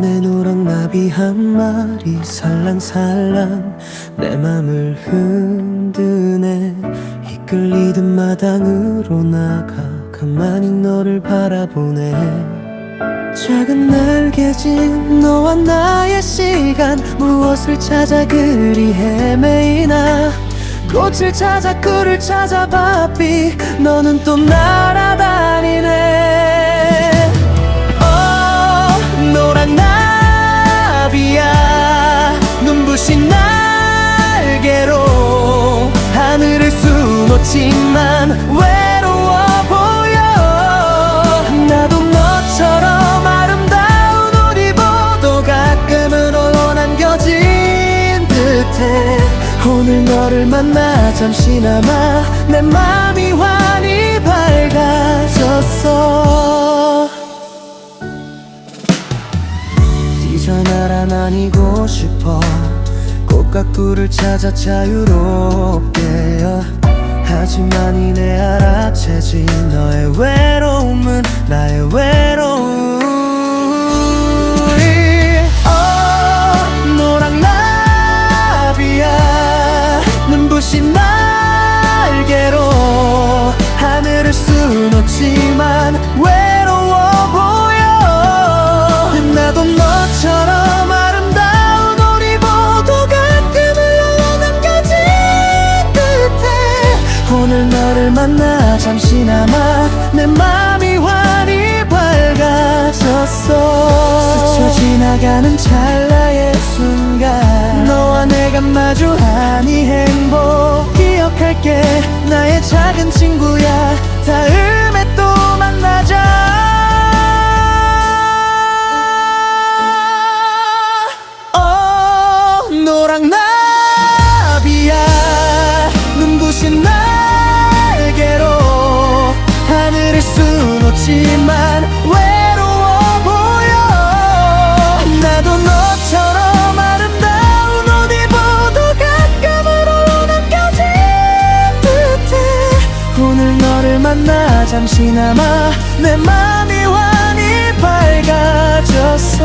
노랑 나비 한 마리 살랑살랑 내 맘을 흔드네. 이끌리듯 마당으로 나가 가만히 너를 바라보네. 작은 날개진 너와 나의 시간 무엇을 찾아 그리 헤매이나. 꽃을 찾아 꿀을 찾아 바삐. 너는 또 날아 수놓지만 외로워 보여. 나도 너처럼 아름다운 옷 입어도 가끔은 남겨진 듯해. 오늘 너를 만나 잠시나마 내 맘이 환히 밝아졌어. 이제 날아다니고 싶어. 꿀을 찾아 자유롭게 하지만 이내 알아채지 너의 외로움은 나의 외로움 어 노랑 나비야. 눈부신 날개로 하늘을 수놓지만 만나 잠시나마 내 맘이 환히 밝아졌어. 스쳐 지나가는 찰나의 순간 너와 내가 마주한 이 행복. 기억할게. 나의 작은 친구야. 다 수놓지만 외로워 보여. 나도 너처럼 아름다운 옷 입어도 가끔은 홀로 남겨진 듯해. 오늘 너를 만나 잠시나마 내 맘이 환히 밝아졌어